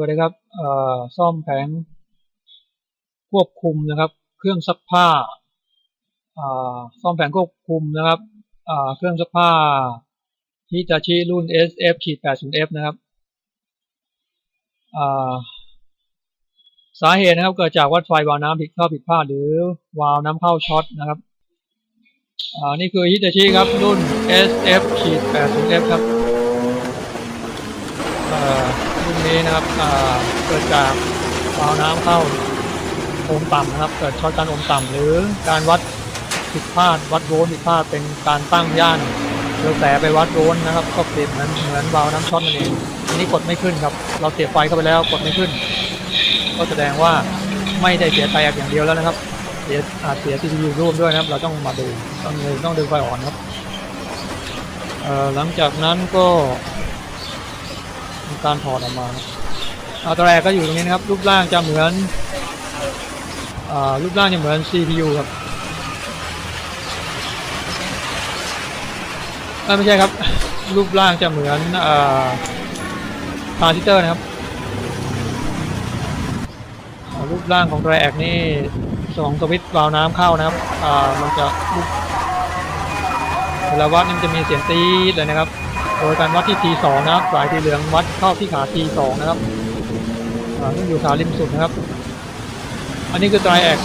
วัสดีครับซ่อมแผงควบคุมนะครับ เครื่องซักผ้าซ่อมแผงควบคุมนะครับเครื่องซักผ้าฮิตาชิรุ่น SF-80F นะครับาสาเหตุนะครับเกิดจากวัดไฟวาล์วน้ำผิดเข้าผิดพลาดหรือวาล์วน้ำเข้าช็อตนะครับนี่คือฮิตาชิครับรุ่น SF-80F ครับ เอ่อรุ่ นี้นะครับเกิดจากวาล์วน้ำเข้าโอมต่ำนะครับ เกิดช็อตการโอมต่ำหรือการวัดผิดพลาดวัดโวลต์ผิดพลาดเป็นการตั้งย่านเรือแต่ไปวัดโวลต์นะครับ ก็เปรียบเหมือนเหมือนวาล์วน้ำช็อตนั่นเองอันนี้กดไม่ขึ้นครับ เราเสียบไฟเข้าไปแล้วกดไม่ขึ้น ก็แสดงว่าไม่ได้เสียไฟอย่างเดียวแล้วนะครับเสียอาจเสีย CPU ร่วมด้วยนะครับ เราต้องมาดูต้องต้องดึงไฟอ่อนครับหลังจากนั้นก็ การถอดออกมานะเอาตัวแรกก็อยู่ตรงนี้นะครับ รูปร่างจะเหมือนอารูปร่างจะเหมือน CPU ครับไม่ใช่ครับ รูปร่างจะเหมือนทรานซิสเตอร์นะครับ รูปร่างของตัวแรกนี่สองสวิตช์วาล์วน้ำเข้านะครับอ่ามันจะเวลาวัดนี่มันจะมีเสียงตีดเลยนะครับ โดยการวัดที่ T2 นะครับสายสีเหลืองวัดเข้าที่ขา T2 นะครับอ่าซึ่งอยู่ขาริมสุดนะครับ อันนี้คือไตรแอก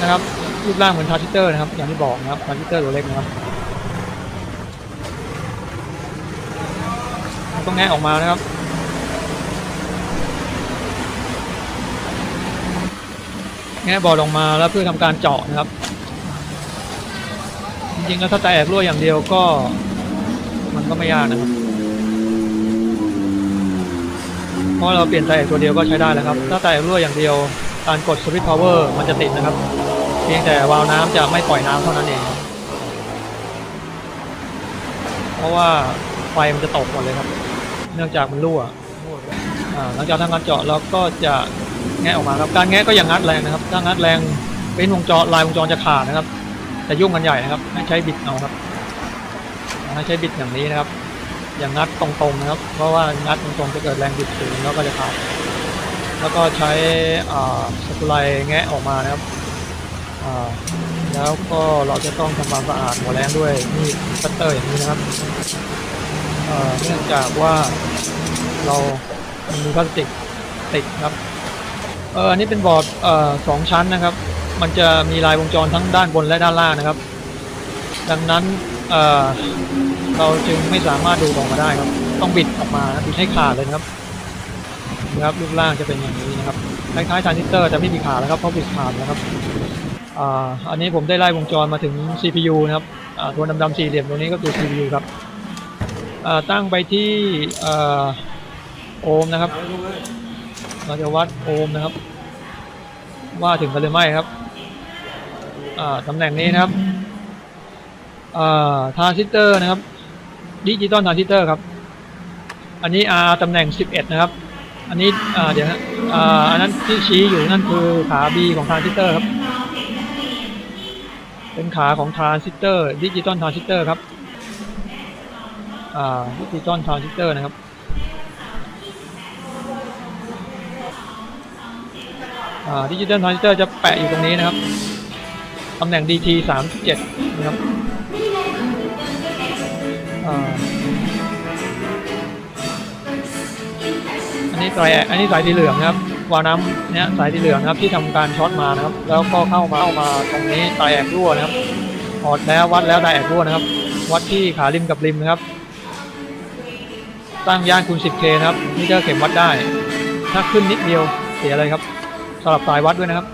นะครับรูปร่างเหมือนทรานซิเตอร์นะครับ อย่างที่บอกนะครับทรานซิเตอร์ตัวเล็กนะครับต้องแงะออกมานะครับแงะบอร์ดออกมาแล้วเพื่อทำการเจาะนะครับ จริงๆแล้วถ้าไตรแอกรั่วอย่างเดียวก็ มันก็ไม่ยากนะครับเพราะเราเปลี่ยนไตรตัวเดียวก็ใช้ได้แล้วครับ ถ้าไตรรั่วอย่างเดียวการกดสวิตช์พาวเวอร์มันจะติดนะครับ เพียงแต่วาล์วน้ำจะไม่ปล่อยน้ำเท่านั้นเอง เพราะว่าไฟมันจะตกหมดเลยครับ เนื่องจากมันรั่วหลังจากทำการเจาะเราก็จะแงะออกมาครับ การแงะก็อย่างงัดแรงนะครับ ถ้างัดแรงเป็นวงจรลายวงจรจะขาดนะครับจะยุ่งกันใหญ่นะครับ ให้ใช้บิดเอาครับ ให้ใช้บิดอย่างนี้นะครับ อย่างงัดตรงๆนะครับ เพราะว่างัดตรงๆจะเกิดแรงบิดสูงแล้วก็จะขาดแล้วก็ใช้สกุไลแงะออกมานะครับแล้วก็เราจะต้องทำความสะอาดหัวแรงด้วยมีดคัตเตอร์อย่างนี้นะครับเนื่องจากว่าเรามีพลาสติกติดครับเอออันนี้เป็นบอร์ดสองชั้นนะครับ มันจะมีลายวงจรทั้งด้านบนและด้านล่างนะครับ ดังนั้นเอ่อเราจึงไม่สามารถดูออกมาได้ครับ ต้องบิดออกมาบิดให้ขาดเลยนะครับนะครับรูปร่างจะเป็นอย่างนี้นะครับคล้ายๆทรานซิสเตอร์แต่ไม่มีขาแล้วครับเพราะบิดขาดนะครับอ่าอันนี้ผมได้ไล่วงจรมาถึง CPU นะครับอ่าตัวดำๆสี่เหลี่ยมตรงนี้ก็คือ CPU ครับอ่าตั้งไปที่เอ่อโอห์มนะครับ เราจะวัดโอห์มนะครับ ว่าถึงกันหรือไม่ครับอ่าตำแหน่งนี้นะครับ อ่าทรานซิสเตอร์นะครับดิจิตอลทรานซิสเตอร์ครับ อันนี้ R ตำแหน่ง 11 นะครับ อันนี้อ่าเดี๋ยวฮะอ่าอันนั้นที่ชี้อยู่นั่นคือขา B ของทรานซิสเตอร์ครับ เป็นขาของทรานซิสเตอร์ดิจิตอลทรานซิสเตอร์ครับอ่าดิจิตอลทรานซิสเตอร์นะครับอ่าดิจิตอลทรานซิสเตอร์จะแปะอยู่ตรงนี้นะครับ ตำแหน่ง DT 37 นะครับ อันนี้สายอันนี้สายสีเหลืองครับวาน้ำเนี้ยสายสีเหลืองครับที่ทำการช็อตมานะครับ แล้วก็เข้ามาเข้ามาตรงนี้ไดแอกรั่วนะครับถอดแล้ววัดแล้วไดแอกรั่วนะครับ วัดที่ขาริมกับริมนะครับ ตั้งย่านคูณ 10K นะครับนี่ก็เข็มวัดได้ ถ้าขึ้นนิดเดียวเสียเลยครับสำหรับสายวัดด้วยนะครับ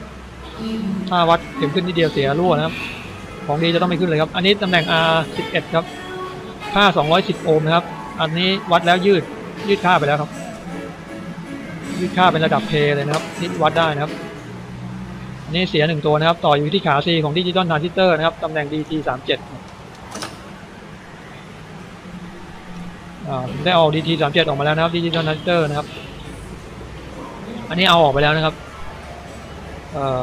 ถ้าวัดเข็มขึ้นนิดเดียวเสียรั่วนะครับ ของดีจะต้องไม่ขึ้นเลยครับ อันนี้ตำแหน่ง R11 ครับ ค่า 210 โอห์มนะครับ อันนี้วัดแล้วยืด ยืดค่าไปแล้วครับ ยืดค่าเป็นระดับเพเลยนะครับนี่วัดได้นะครับ อันนี้เสียหนึ่งตัวนะครับ ต่ออยู่ที่ขา C ของดิจิตอลทรานซิสเตอร์นะครับ ตำแหน่ง DT37 อ่าผมได้เอา DT37 ออกมาแล้วนะครับดิจิตอลทรานซิสเตอร์นะครับ อันนี้เอาออกไปแล้วนะครับ เอ่อ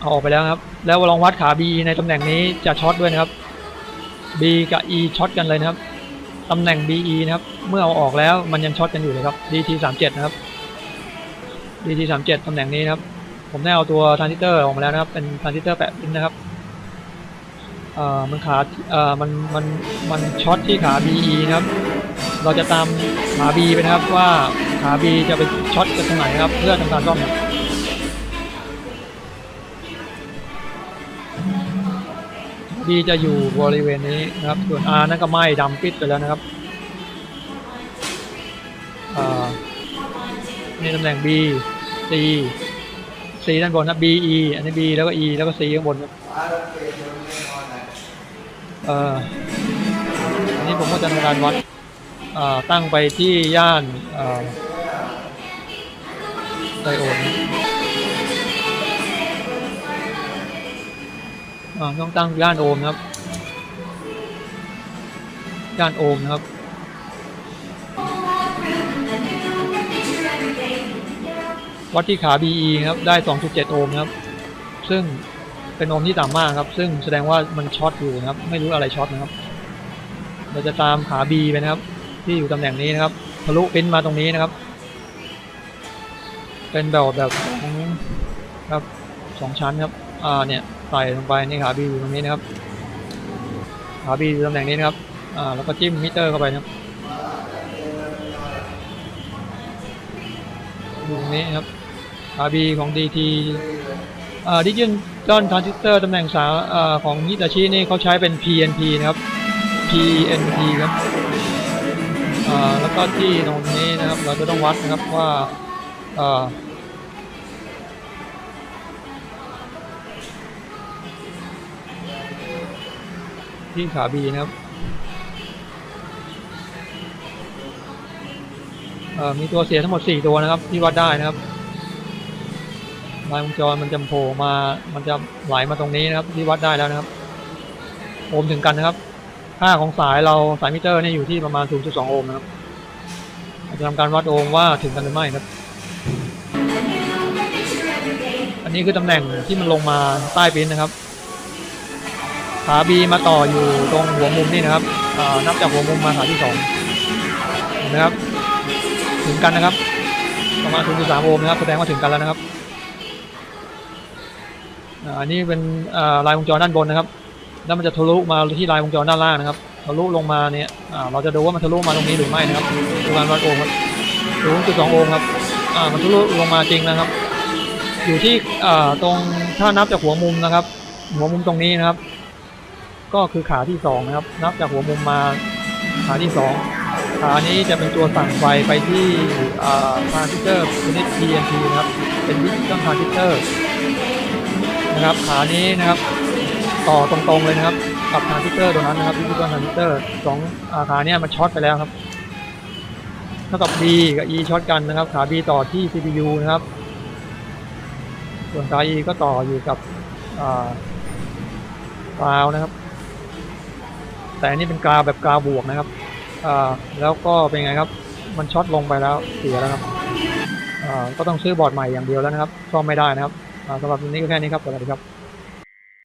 เอาออกไปแล้วครับ แล้วลองวัดขา B ในตำแหน่งนี้จะช็อตด้วยนะครับ B กับ E ช็อตกันเลยนะครับตำแหน่ง BE นะครับ เมื่อเอาออกแล้วมันยังช็อตกันอยู่เลยครับ DT 37นะครับ DT37 ตำแหน่งนี้นะครับ ผมได้เอาตัวทรานซิสเตอร์ออกมาแล้วนะครับ เป็นทรานซิสเตอร์แปะพินนะครับเอ่อมันขาเอ่อมันมันมันช็อตที่ขา BE นะครับ เราจะตามขา B ไปนะครับว่าขา B จะไปช็อตกันตรงไหนครับเพื่อทำการซ่อม B จะอยู่บริเวณนี้นะครับ ส่วน R นั่นก็ไหม้ดำปิดไปแล้วนะครับอ่านี่ตำแหน่ง B C C ด้านบนนะ B E อันนี้ B แล้วก็ E แล้วก็ C ข้างบนครับเอออันนี้ผมก็จะทำการวัดอ่าตั้งไปที่ย่านอ่าไดโอด ต้องตั้งย่านโอห์มนะครับ ย่านโอห์มนะครับวัดที่ขา BE ครับได้ 2.7 โอห์มครับ ซึ่งเป็นโอห์มที่ต่ำมากครับ ซึ่งแสดงว่ามันช็อตอยู่นะครับ ไม่รู้อะไรช็อตนะครับ เราจะตามขา B ไปนะครับ ที่อยู่ตำแหน่งนี้นะครับ ทะลุปิ้นมาตรงนี้นะครับ เป็นแบบแบบของครับสองชั้นครับ อ่าเนี่ย ใส่ลงไปนี่ขา B อยู่ตรงนี้นะครับขา B อยู่ตำแหน่งนี้นะครับอ่าแล้วก็จิ้มมิเตอร์เข้าไปนะครับอยู่ตรงนี้นะครับ RB ของ DT อ่าดิจิตอลทรานซิสเตอร์ตำแหน่งสาอ่าของฮิตาชินี่เขาใช้เป็น PNP นะครับ PNP ครับอ่าแล้วก็ที่ตรงนี้นะครับ เราจะต้องวัดนะครับว่าอ่า ที่ขา B นะครับมีตัวเสียทั้งหมด 4 ตัวนะครับ ที่วัดได้นะครับลายวงจรมันจะโผล่มา มันจะไหลมาตรงนี้นะครับ ที่วัดได้แล้วนะครับโอห์มถึงกันนะครับ ค่าของสายเราสายมิเตอร์นี่อยู่ที่ประมาณ 0.2 โอห์มนะครับจะทำการวัดโอห์มว่าถึงกันหรือไม่ครับ อันนี้คือตำแหน่งที่มันลงมาใต้ปิ้นนะครับ ขา B มาต่ออยู่ตรงหัวมุมนี่นะครับนับจากหัวมุมมาขาที่สองเห็นไหมครับถึงกันนะครับ ประมาณ0.3โอห์มนะครับแสดงว่าถึงกันแล้วนะครับอันนี้เป็นลายวงจรด้านบนนะครับ แล้วมันจะทะลุมาที่ลายวงจรด้านล่างนะครับทะลุลงมาเนี่ยเราจะดูว่ามันทะลุมาตรงนี้หรือไม่นะครับดูการวัดโอห์มครับ0.2โอห์มครับมันทะลุลงมาจริงนะครับ อยู่ที่ตรงถ้านับจากหัวมุมนะครับ หัวมุมตรงนี้นะครับ ก็คือขาที่สองนะครับ นับจากหัวมุมมาขาที่สองขานี้จะเป็นตัวสั่งไฟไปที่อ่าทรานซิสเตอร์ชนิด PNP นะครับ เป็นดิจิตอลทรานซิสเตอร์นะครับ ขานี้นะครับ ต่อตรงๆเลยนะครับ กับทรานซิสเตอร์ตัวนั้นนะครับดิจิตอลทรานซิสเตอร์สองอขาเนี้ยมันช็อตไปแล้วครับเท่ากับ B กับ E ช็อตกันนะครับ ขา B ต่อที่ CPU นะครับ ส่วนขา E ก็ต่ออยู่กับอ่ากราวนะครับ แต่อันนี้เป็นกราวแบบกราวบวกนะครับอ่าแล้วก็เป็นไงครับ มันช็อตลงไปแล้วเสียแล้วครับอ่าก็ต้องซื้อบอร์ดใหม่อย่างเดียวแล้วนะครับซ่อมไม่ได้นะครับอ่าสำหรับวันนี้ก็แค่นี้ครับสวัสดีครับ